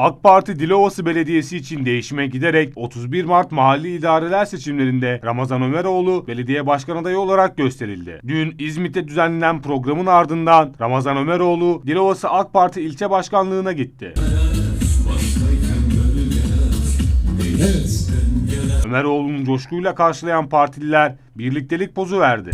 AK Parti Dilovası Belediyesi için değişime giderek 31 Mart mahalli idareler seçimlerinde Ramazan Ömeroğlu belediye başkan adayı olarak gösterildi. Dün İzmit'te düzenlenen programın ardından Ramazan Ömeroğlu Dilovası AK Parti ilçe başkanlığına gitti. Evet. Ömeroğlu'nu coşkuyla karşılayan partililer birliktelik pozu verdi.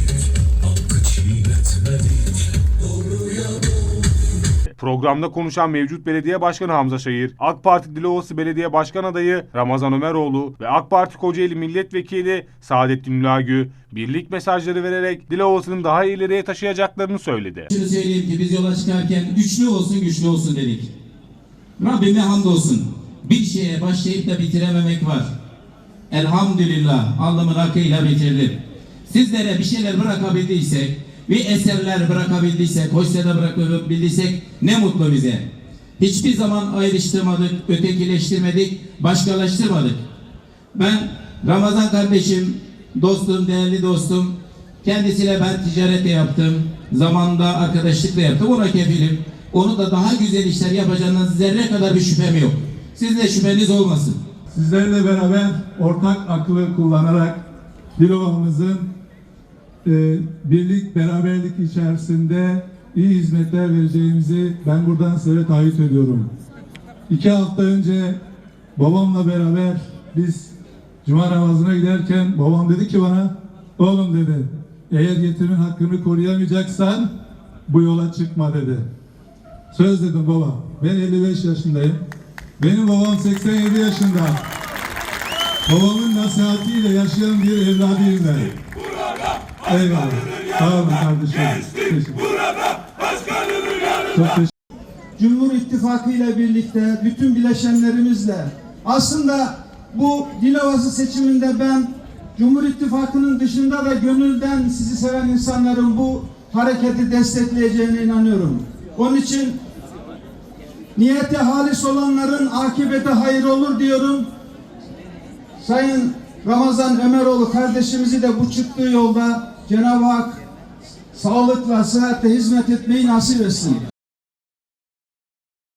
Programda konuşan mevcut belediye başkanı Hamza Şayır, AK Parti Dilovası Belediye Başkan Adayı Ramazan Ömeroğlu ve AK Parti Kocaeli Milletvekili Saadettin Ülagü birlik mesajları vererek Dilovası'nı daha ileriye taşıyacaklarını söyledi. Şunu söyleyeyim ki biz yola çıkarken güçlü olsun güçlü olsun dedik. Rabbime hamdolsun. Bir şeye başlayıp da bitirememek var. Elhamdülillah alnımın akıyla bitirdim. Sizlere bir şeyler bırakabildiysek, bir eserler bırakabildiysek, hoşsada bırakabildiysek ne mutlu bize. Hiçbir zaman ayrıştırmadık, ötekileştirmedik, başkalaştırmadık. Ben Ramazan kardeşim, dostum, değerli dostum, kendisiyle ben ticaret de yaptım. Zamanında arkadaşlık da yaptım. Ona kefilim. Onu da daha güzel işler yapacağından zerre kadar bir şüphem yok. Siz de şüpheniz olmasın. Sizlerle beraber ortak aklı kullanarak Dilova'mızın e, birlik, beraberlik içerisinde iyi hizmetler vereceğimizi ben buradan size taahhüt ediyorum. İki hafta önce babamla beraber biz Cuma namazına giderken babam dedi ki bana oğlum dedi eğer yetimin hakkını koruyamayacaksan bu yola çıkma dedi. Söz dedim baba. Ben 55 yaşındayım. Benim babam 87 yaşında. Babamın nasihatiyle yaşayan bir evladıyım ben. Eyvallah. Sağ olun kardeşim. Teşekkür. Çok teşekkür Cumhur İttifakı ile birlikte bütün bileşenlerimizle aslında bu Dilovası seçiminde ben Cumhur İttifakı'nın dışında da gönülden sizi seven insanların bu hareketi destekleyeceğine inanıyorum. Onun için niyeti halis olanların akıbeti hayır olur diyorum. Sayın Ramazan Ömeroğlu kardeşimizi de bu çıktığı yolda Cenab-ı Hak sağlıkla, sıhhatle hizmet etmeyi nasip etsin.